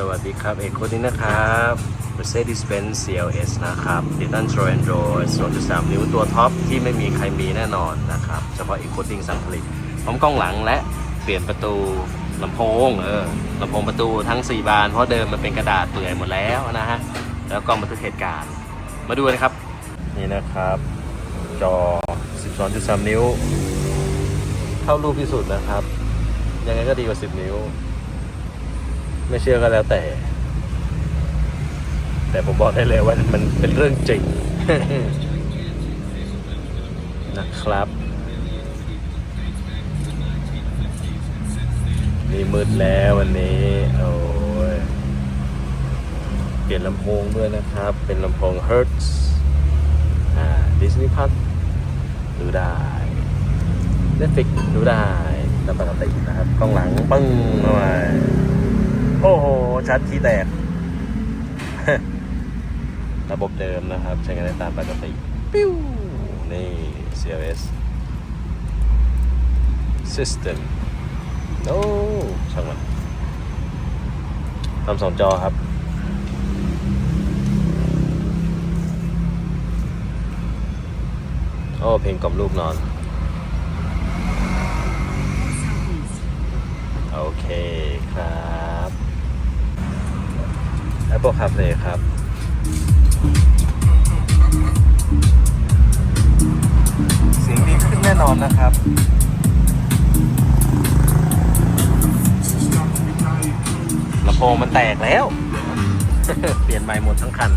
สวัสดีครับ เอกคนนี้นะครับ Mercedes-Benz CLS นะครับติดตั้ง t r o Android 2.3นิ้วตัวท็อปที่ไม่มีใครมีแน่นอนนะครับ เฉพาะ e c o d i n g สั่งผลิตพร้อมกล้องหลังและเปลี่ยนประตูลำโพงเออลำโพงประตูทั้ง 4 บาน เพราะเดิมมันเป็นกระดาษเปื่อยหมดแล้วนะฮะ แล้วก็บันทึกเหตุการณ์ มาดูนะครับ นี่นะครับ จอ 12.3 นิ้วเข้ารูปที่สุดนะครับ ยังไงก็ดีกว่า 10 นิ้ว ไม่เชื่อก็แล้วแต่ แต่ผมบอกได้เลยว่ามันเป็นเรื่องจริงนะครับ นี่มืดแล้ววันนี้ โอ้ย เปลี่ยนลำโพงด้วยนะครับ เป็นลำโพง Hertz อ่า Disney Plus ดูได้ Netflix ดูได้ตามปกตินะครับกล้องหลังปึ้งหน่อย โอ้โห ชัดขี้แตก ระบบเดิมนะครับ ใช้งานได้ตามปกติ ปิ้ว นี่ CLS System โอ้ช่างมันทำสองจอครับโอ้เพลงกล่อมลูกนอน โอเคครับ Apple CarPlay ครับ เสียงดีขึ้นแน่นอนนะครับลำโพงมันแตกแล้ว เปลี่ยนใหม่หมดทั้งคัน